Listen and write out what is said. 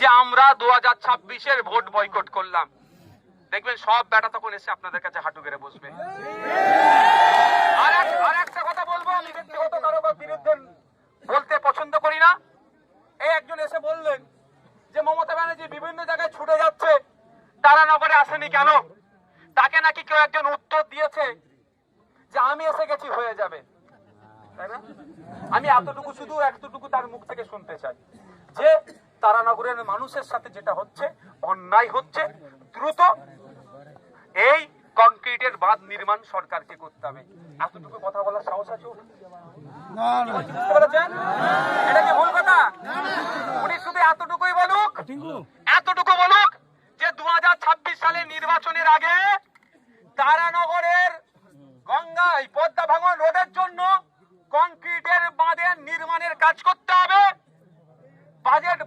যে আমরা দু হাজার ছাব্বিশের ভোট বয়কট করলাম। দেখবেন সব বেটা তখন এসে আপনাদের কাছে হাঁটু গেড়ে বসবে। আর এক- আর একটা কথা বলব, আমি ব্যক্তিগত বলতে পছন্দ করি না। এই একজন এসে বললেন যে মমতা ব্যানার্জি বিভিন্ন জায়গায় ছুটে যাচ্ছে, তারানগরে আসেনি কেন? তাকে নাকি কেউ একজন উত্তর দিয়েছে যে আমি এসে গেছি, হয়ে যাবে। তাই না? আমি এতটুকু শুধু, এতটুকু তার মুখ থেকে শুনতে চাই। তারানগরের মানুষের সাথে যেটা হচ্ছে অন্যায় হচ্ছে দ্রুত এই কংক্রিটের বাঁধ নির্মাণ সরকারকে করতে হবে। এতটুকু কথা বলার সাহস আছে এটা কি ভুল কথা? উনি শুধু এতটুকুই বলুক এতটুকু বলুক যে দু সালের নির্বাচনের আগে তারানগরের গঙ্গায় পদ্মা ভাঙন রোডের জন্য কংক্রিটের বাঁধের নির্মাণের কাজ করতে হবে। বাজেট